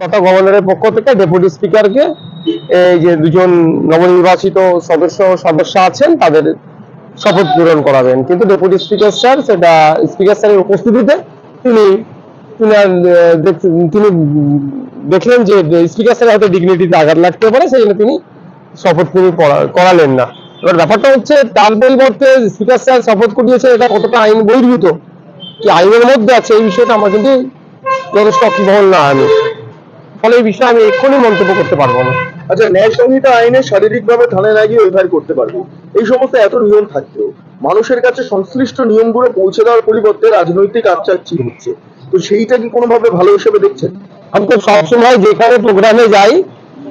তথা গভর্নরের পক্ষ থেকে ডেপুটি স্পিকারকে এই যে দুজন নবনির্বাচিত সদস্য সদস্য আছেন, তাদের শপথ পূরণ করাবেন কিন্তু ডেপুটি স্পিকার স্যার, সেটা স্পিকার স্যারের উপস্থিতিতে তিনি তিনি দেখলেন যে স্পিকার স্যার হয়তো ডিগনিটিতে আঘাত লাগতে পারে, সেই জন্য তিনি শপথ তিনি করালেন না। এবার ব্যাপারটা হচ্ছে, তার পরিবর্তে স্পিকার স্যার শপথ করিয়েছে, এটা কতটা আইন বহির্ভূত? কি আইনের মধ্যে আছে এই বিষয়টা আমার কিন্তু যথেষ্ট অকিবহল না আমি। ফলে এই বিষয়ে আমি এক্ষুনি মন্তব্য করতে পারব না। আচ্ছা ন্যায় সংহিতা আইনে শারীরিকভাবে থানায় না গিয়ে এফআইআর করতে পারবে। এই সমস্ত এত নিয়ম থাকতেও মানুষের কাছে সংশ্লিষ্ট নিয়মগুলো পৌঁছে দেওয়ার পরিবর্তে রাজনৈতিক আচার্চি হচ্ছে তো সেইটা কি কোনোভাবে ভালো হিসেবে দেখছেন? আমি তো সবসময় যেখানে প্রোগ্রামে যাই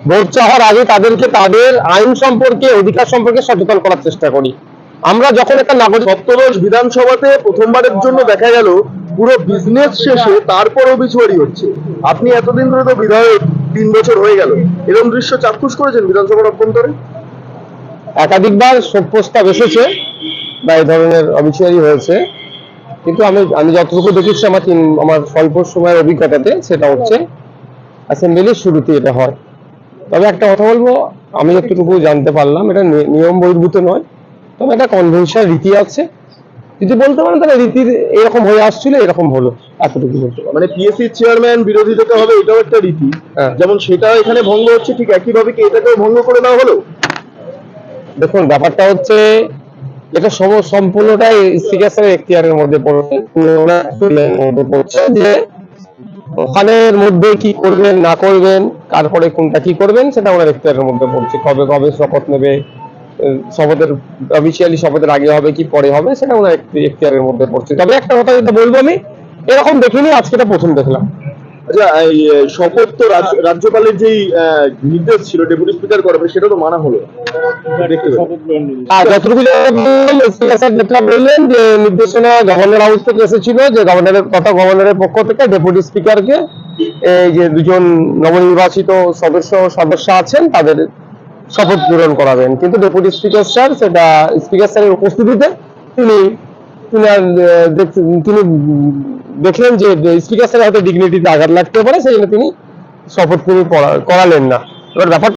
ভোট চাওয়ার আগে তাদেরকে তাদের আইন সম্পর্কে অধিকার সম্পর্কে সচেতন করার চেষ্টা করি। আমরা যখন একটা নাগরিক সপ্তদশ বিধানসভাতে প্রথমবারের জন্য দেখা গেল পুরো বিজনেস শেষে তারপর অবিচুয়ারি হচ্ছে। আপনি এতদিন ধরে তো বিধায়ক তিন বছর হয়ে গেল। এরকম দৃশ্য চাক্ষুষ করেছেন বিধানসভার অভ্যন্তরে? একাধিকবার শোক প্রস্তাব এসেছে বা এই ধরনের অবিচারী হয়েছে। কিন্তু আমি আমি যতটুকু দেখেছি আমার তিন, আমার স্বল্প সময়ের অভিজ্ঞতাতে সেটা হচ্ছে অ্যাসেম্বলির শুরুতে এটা হয়। তবে একটা কথা বলব, আমি যতটুকু জানতে পারলাম, এটা নিয়ম বহির্ভূত নয়। তবে একটা কনভেনশন রীতি আছে। যদি বলতে পারেন তাহলে রীতির এরকম হয়ে আসছিল এরকম হলো এতটুকু বলতে পারব মানে পিএসসি চেয়ারম্যান বিরোধী থেকে হবে এটাও একটা রীতি। হ্যাঁ। যেমন সেটা এখানে ভঙ্গ হচ্ছে ঠিক একইভাবে কি এটাকেও ভঙ্গ করে দেওয়া হলো? দেখুন ব্যাপারটা হচ্ছে এটা সম সম্পূর্ণটাই স্যারের এখতিয়ারের মধ্যে পড়ছে যে ওখানের মধ্যে কি করবেন না করবেন তারপরে কোনটা কি করবেন সেটা ওনার এখতিয়ারের মধ্যে পড়ছে কবে কবে শপথ নেবে শপথের অফিসিয়ালি শপথের আগে হবে কি পরে হবে সেটা ওনার এখতি- এখতিয়ারের মধ্যে পড়ছে। তবে একটা কথা যেটা বলব আমি এরকম দেখিনি আজকে এটা প্রথম দেখলাম। আচ্ছা এই শপথ তো রাজ্যপালের যেই নির্দেশ ছিল ডেপুটি স্পিকার করবে সেটা তো মানা হলো। আর যতটুকু জানতে পারলাম, স্পিকার স্যার যেটা বললেন যে নির্দেশনা গভর্নর হাউস থেকে এসেছিল যে গভর্নরের তথা গভর্নরের পক্ষ থেকে ডেপুটি স্পিকারকে এই যে দুজন নবনির্বাচিত সদস্য সদস্য আছেন তাদের শপথ পূরণ করাবেন। কিন্তু ডেপুটি স্পিকার স্যার, সেটা স্পিকার স্যারের উপস্থিতিতে তিনি তিনি দেখলেন যে স্পিকার স্যার হয়তো ডিগনিটিতে আঘাত লাগতে পারে সেই জন্য তিনি শপথ পূরণ করা- করালেন না। এবার ব্যাপার